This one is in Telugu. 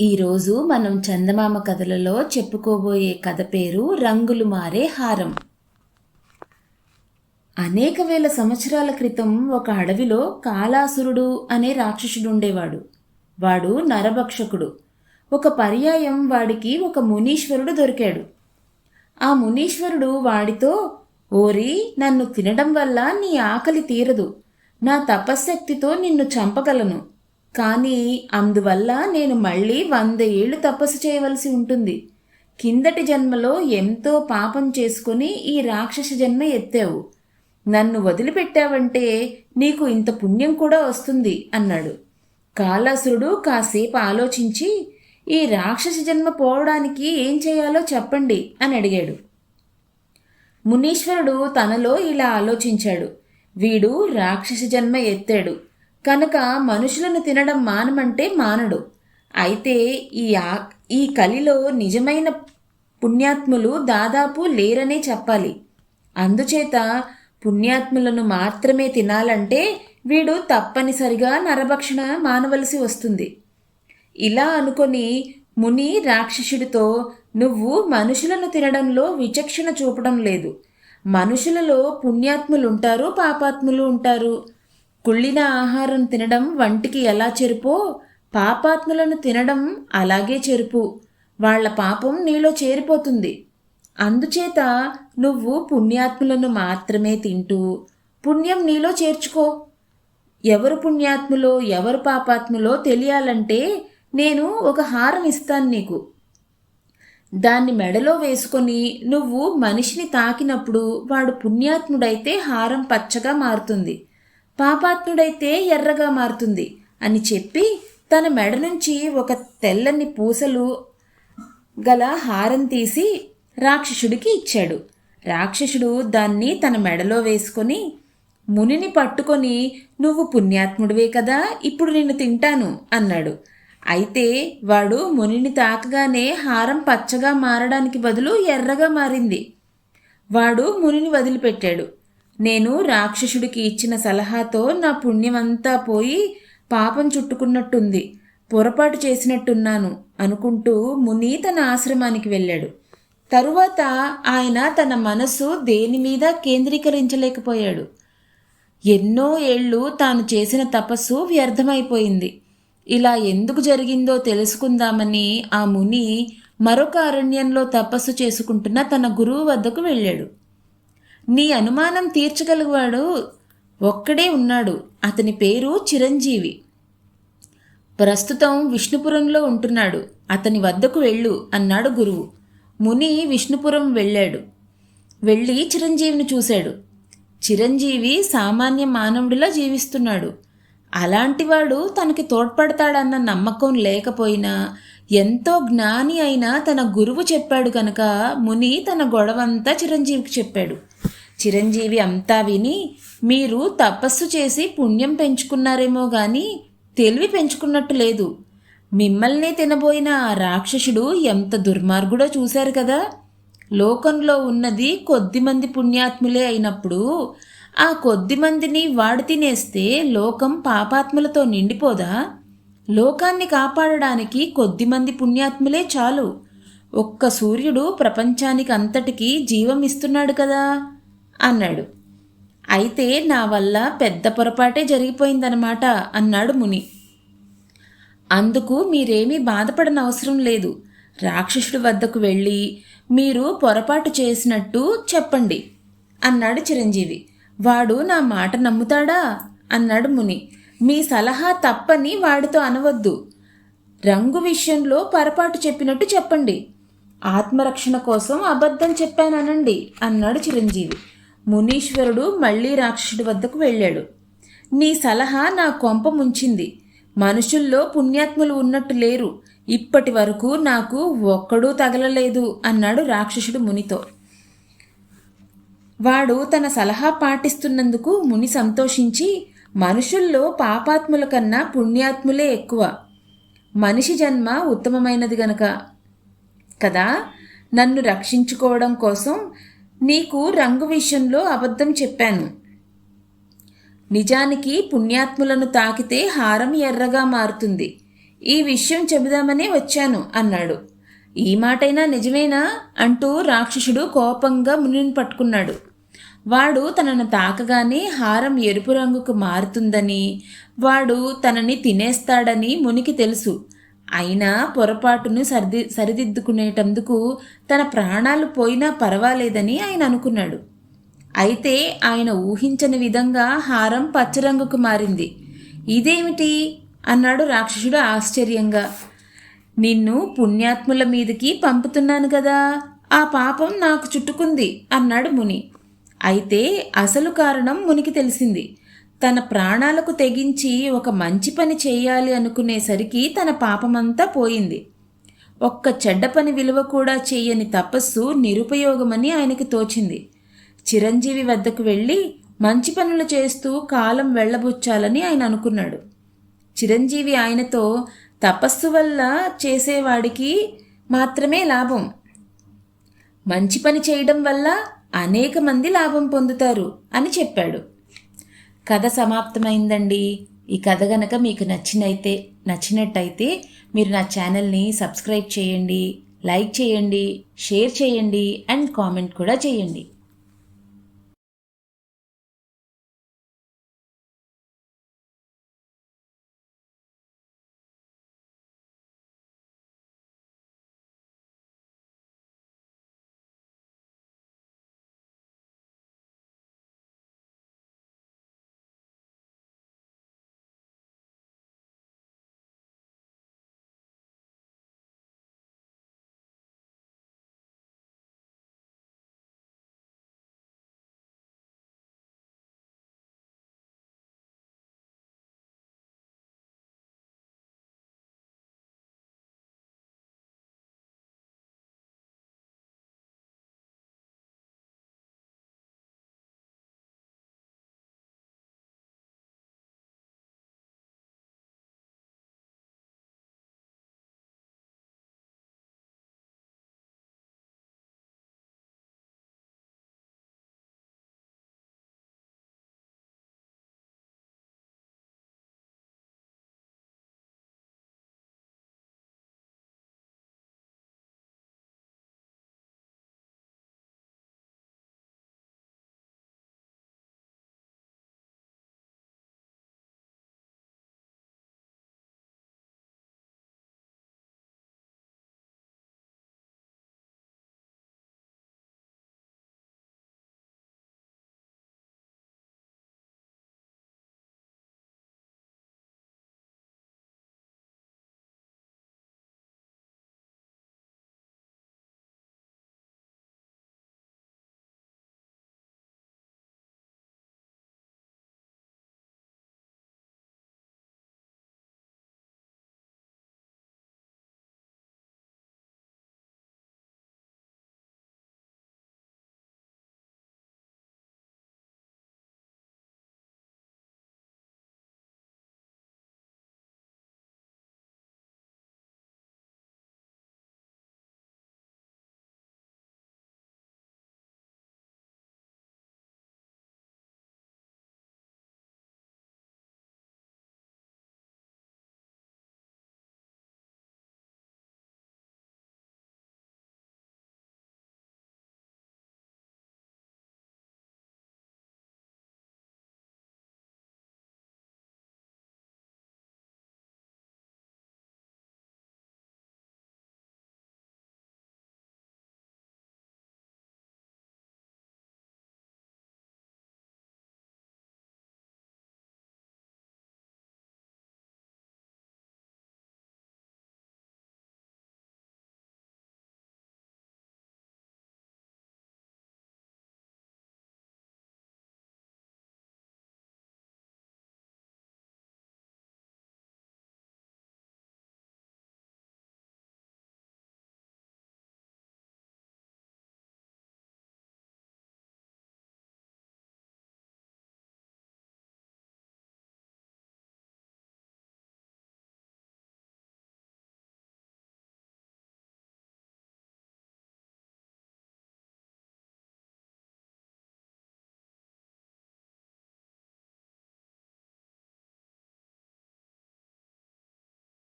ఈరోజు మనం చందమామ కథలలో చెప్పుకోబోయే కథ పేరు రంగులు మారే హారం. అనేక వేల సంవత్సరాల క్రితం ఒక అడవిలో కాలాసురుడు అనే రాక్షసుడు ఉండేవాడు. వాడు నరభక్షకుడు. ఒక పర్యాయం వాడికి ఒక మునీశ్వరుడు దొరికాడు. ఆ మునీశ్వరుడు వాడితో ఓరి నన్ను తినడం వల్ల నీ ఆకలి తీరదు. నా తపశ్శక్తితో నిన్ను చంపగలను. కానీ అందువల్ల నేను మళ్ళీ వంద ఏళ్ళు తపస్సు చేయవలసి ఉంటుంది. కిందటి జన్మలో ఎంతో పాపం చేసుకుని ఈ రాక్షస జన్మ ఎత్తావు. నన్ను వదిలిపెట్టావంటే నీకు ఇంత పుణ్యం కూడా వస్తుంది అన్నాడు. కాలాసురుడు కాసేపు ఆలోచించి ఈ రాక్షస జన్మ పోవడానికి ఏం చేయాలో చెప్పండి అని అడిగాడు. మునీశ్వరుడు తనలో ఇలా ఆలోచించాడు. వీడు రాక్షస జన్మ ఎత్తాడు. కనుక మనుషులను తినడం మానమంటే మానడు. అయితే ఈ ఆ- ఈ కలిలో నిజమైన పుణ్యాత్ములు దాదాపు లేరనే చెప్పాలి. అందుచేత పుణ్యాత్ములను మాత్రమే తినాలంటే వీడు తప్పనిసరిగా నరభక్షణ మానవలసి వస్తుంది. ఇలా అనుకొని ముని రాక్షసుడితో నువ్వు మనుషులను తినడంలో విచక్షణ చూపడం లేదు. మనుషులలో పుణ్యాత్ములుంటారు పాపాత్ములు ఉంటారు. కుళ్ళిన ఆహారం తినడం వంటికి ఎలా చెరుపో పాపాత్ములను తినడం అలాగే చెరుపు. వాళ్ళ పాపం నీలో చేరిపోతుంది. అందుచేత నువ్వు పుణ్యాత్ములను మాత్రమే తింటూ పుణ్యం నీలో చేర్చుకో. ఎవరు పుణ్యాత్ములో ఎవరు పాపాత్ములో తెలియాలంటే నేను ఒక హారం ఇస్తాను నీకు. దాన్ని మెడలో వేసుకొని నువ్వు మనిషిని తాకినప్పుడు వాడు పుణ్యాత్ముడైతే హారం పచ్చగా మారుతుంది. పాపాత్ముడైతే ఎర్రగా మారుతుంది అని చెప్పి తన మెడ నుంచి ఒక తెల్లని పూసలు గల హారం తీసి రాక్షసుడికి ఇచ్చాడు. రాక్షసుడు దాన్ని తన మెడలో వేసుకొని మునిని పట్టుకొని నువ్వు పుణ్యాత్ముడివే కదా ఇప్పుడు నిన్ను తింటాను అన్నాడు. అయితే వాడు మునిని తాకగానే హారం పచ్చగా మారడానికి బదులు ఎర్రగా మారింది. వాడు మునిని వదిలిపెట్టాడు. నేను రాక్షసుడికి ఇచ్చిన సలహాతో నా పుణ్యమంతా పోయి పాపం చుట్టుకున్నట్టుంది. పొరపాటు చేసినట్టున్నాను అనుకుంటూ ముని తన ఆశ్రమానికి వెళ్ళాడు. తరువాత ఆయన తన మనసు దేని మీద కేంద్రీకరించలేకపోయాడు. ఎన్నో ఏళ్ళు తాను చేసిన తపస్సు వ్యర్థమైపోయింది. ఇలా ఎందుకు జరిగిందో తెలుసుకుందామని ఆ ముని మరొక అరణ్యంలో తపస్సు చేసుకుంటున్న తన గురువు వద్దకు వెళ్ళాడు. నీ అనుమానం తీర్చగలిగాడు ఒక్కడే ఉన్నాడు. అతని పేరు చిరంజీవి. ప్రస్తుతం విష్ణుపురంలో ఉంటున్నాడు. అతని వద్దకు వెళ్ళు అన్నాడు గురువు. ముని విష్ణుపురం వెళ్ళాడు. వెళ్ళి చిరంజీవిని చూశాడు. చిరంజీవి సామాన్య మానవుడిలా జీవిస్తున్నాడు. అలాంటివాడు తనకి తోడ్పడతాడన్న నమ్మకం లేకపోయినా ఎంతో జ్ఞాని అయినా తన గురువు చెప్పాడు కనుక ముని తన గొడవంతా చిరంజీవికి చెప్పాడు. చిరంజీవి అంతా విని మీరు తపస్సు చేసి పుణ్యం పెంచుకున్నారేమో గాని తెలివి పెంచుకున్నట్టు లేదు. మిమ్మల్ని తినబోయిన ఆ రాక్షసుడు ఎంత దుర్మార్గుడో చూశారు కదా. లోకంలో ఉన్నది కొద్దిమంది పుణ్యాత్ములే అయినప్పుడు ఆ కొద్దిమందిని వాడి వాడు తినేస్తే లోకం పాపాత్ములతో నిండిపోదా? లోకాన్ని కాపాడడానికి కొద్దిమంది పుణ్యాత్ములే చాలు. ఒక్క సూర్యుడు ప్రపంచానికి అంతటికీ జీవం ఇస్తున్నాడు కదా. అన్నాడు. అయితే నా వల్ల పెద్ద పొరపాటే జరిగిపోయిందనమాట అన్నాడు ముని. అందుకు మీరేమీ బాధపడనవసరం లేదు. రాక్షసుడి వద్దకు వెళ్ళి మీరు పొరపాటు చేసినట్టు చెప్పండి అన్నాడు చిరంజీవి. వాడు నా మాట నమ్ముతాడా? అన్నాడు ముని. మీ సలహా తప్పని వాడితో అనవద్దు. రంగు విషయంలో పొరపాటు చెప్పినట్టు చెప్పండి. ఆత్మరక్షణ కోసం అబద్ధం చెప్పాననండి అన్నాడు చిరంజీవి. మునీశ్వరుడు మళ్ళీ రాక్షసుడి వద్దకు వెళ్ళాడు. నీ సలహా నా కొంప ముంచింది. మనుషుల్లో పుణ్యాత్ములు ఉన్నట్టు లేరు. ఇప్పటి వరకు నాకు ఒక్కడూ తగలలేదు అన్నాడు రాక్షసుడు మునితో. వాడు తన సలహా పాటిస్తున్నందుకు ముని సంతోషించి మనుషుల్లో పాపాత్ముల కన్నా పుణ్యాత్ములే ఎక్కువ. మనిషి జన్మ ఉత్తమమైనది గనక. కదా? నన్ను రక్షించుకోవడం కోసం నీకు రంగు విషయంలో అబద్ధం చెప్పాను. నిజానికి పుణ్యాత్ములను తాకితే హారం ఎర్రగా మారుతుంది. ఈ విషయం చెబుదామనే వచ్చాను అన్నాడు. ఈ మాటైనా నిజమేనా? అంటూ రాక్షసుడు కోపంగా మునిని పట్టుకున్నాడు. వాడు తనను తాకగానే హారం ఎరుపు రంగుకు మారుతుందని వాడు తనని తినేస్తాడని మునికి తెలుసు. అయినా పొరపాటును సరిది సరిదిద్దుకునేటందుకు తన ప్రాణాలు పోయినా పర్వాలేదని ఆయన అనుకున్నాడు. అయితే ఆయన ఊహించని విధంగా హారం పచ్చరంగుకు మారింది. ఇదేమిటి? అన్నాడు రాక్షసుడు ఆశ్చర్యంగా. నిన్ను పుణ్యాత్ముల మీదకి పంపుతున్నాను కదా ఆ పాపం నాకు చుట్టుకుంది అన్నాడు ముని. అయితే అసలు కారణం మునికి తెలిసింది. తన ప్రాణాలకు తెగించి ఒక మంచి పని చేయాలి అనుకునేసరికి తన పాపమంతా పోయింది. ఒక్క చెడ్డ పని విలువ కూడా చేయని తపస్సు నిరుపయోగమని ఆయనకి తోచింది. చిరంజీవి వద్దకు వెళ్ళి మంచి పనులు చేస్తూ కాలం వెళ్ళబుచ్చాలని ఆయన అనుకున్నాడు. చిరంజీవి ఆయనతో తపస్సు వల్ల చేసేవాడికి మాత్రమే లాభం. మంచి పని చేయడం వల్ల అనేక మంది లాభం పొందుతారు అని చెప్పాడు. కథ సమాప్తమైందండి. ఈ కథ గనక మీకు నచ్చినైతే నచ్చినట్టయితే మీరు నా ఛానల్ని సబ్స్క్రైబ్ చేయండి లైక్ చేయండి షేర్ చేయండి అండ్ కామెంట్ కూడా చేయండి.